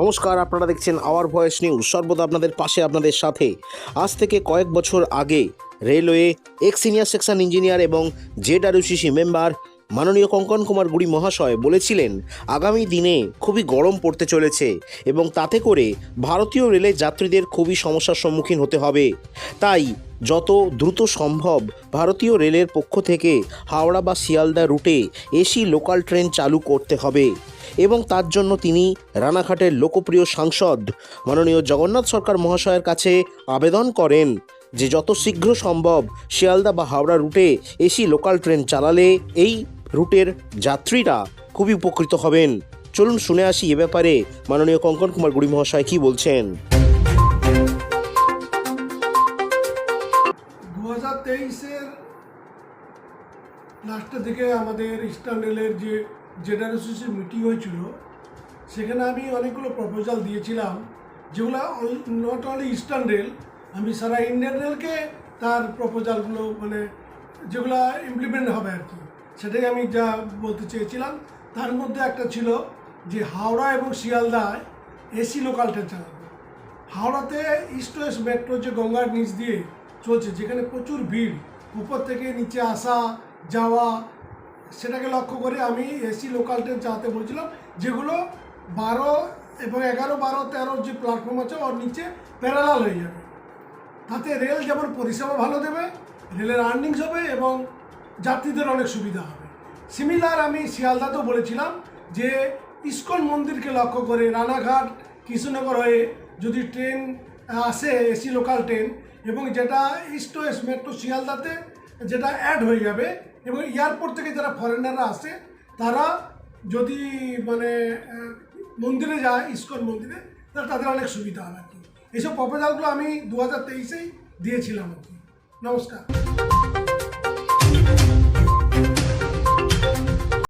নমস্কার, আপনারা দেখছেন আওয়ার ভয়েস নিউজ সর্বদা আপনাদের পাশে, আপনাদের সাথে। আজ থেকে কয়েক বছর আগে railway ex senior section engineer এবং Z R U C C member মাননীয় কঙ্কন কুমার গুড়ি মহাশয় বলেছিলেন, আগামী দিনে খুবই গরম পড়তে চলেছে এবং তাতে করে ভারতীয় রেলের যাত্রীদের খুবই সমস্যার সম্মুখীন হতে হবে। তাই যত দ্রুত সম্ভব ভারতীয় রেলের পক্ষ থেকে হাওড়া বা শিয়ালদা রুটে এসি লোকাল ট্রেন চালু করতে হবে। এবং তার জন্য তিনি রানাঘাটের লোকপ্রিয় সাংসদ। মাননীয় জগন্নাথ সরকার মহাশয়ের কাছে আবেদন করেন যে যত শীঘ্র সম্ভব শিয়ালদা বা হাওড়া রুটে এসি লোকাল ট্রেন চালালে এই রুটের যাত্রীরা খুবই উপকৃত হবেন। চলুন শুনে আসি এ ব্যাপারে মাননীয় কঙ্কন কুমার গুড়ি মহাশয় কি বলছেন। তেইশের লাস্টের দিকে আমাদের ইস্টার্ন রেলের যে জেনারেসিসি মিটিং হয়েছিল, সেখানে আমি অনেকগুলো প্রপোজাল দিয়েছিলাম, যেগুলো নট অনলি ইস্টার্ন রেল আমি সারা ইন্ডিয়ান রেলকে তার প্রপোজালগুলো মানে যেগুলো ইমপ্লিমেন্ট হবে আর কি সেটাই আমি যা বলতে চেয়েছিলাম, তার মধ্যে একটা ছিল যে হাওড়া এবং শিয়ালদায় এসি লোকাল ট্রেন চালাবে। হাওড়াতে ইস্ট ওয়েস্ট মেট্রো যে গঙ্গার নিচ দিয়ে চলছে, যেখানে প্রচুর ভিড়, উপর থেকে নিচে আসা, যাওয়া সেটাকে লক্ষ্য করে আমি এসি লোকাল ট্রেন চালাতে বলেছিলাম, যেগুলো বারো এবং এগারো, বারো তেরো যে প্ল্যাটফর্ম আছে, ওর নিচে প্যারালাল হয়ে যাবে। তাতে রেল যেমন পরিষেবা ভালো দেবে রেলের আর্নিংস হবে এবং যাত্রীদের অনেক সুবিধা হবে। সিমিলার আমি শিয়ালদাতেও বলেছিলাম যে ইস্কন মন্দিরকে লক্ষ্য করে রানাঘাট, কৃষ্ণনগর হয়ে যদি ট্রেন আসে এসি লোকাল ট্রেন এবং যেটা ইস্ট ওয়েস্ট মেট্রো শিয়ালদাতে যেটা অ্যাড হয়ে যাবে এবং এয়ারপোর্ট থেকে যারা ফরেনাররা আসে, তারা যদি মানে মন্দিরে যায়, ইস্কন মন্দিরে তাহলে তাদের অনেক সুবিধা হবে আর কি। এইসব প্রপোজালগুলো আমি দু হাজার তেইশেই দিয়েছিলাম আর কি। নমস্কার।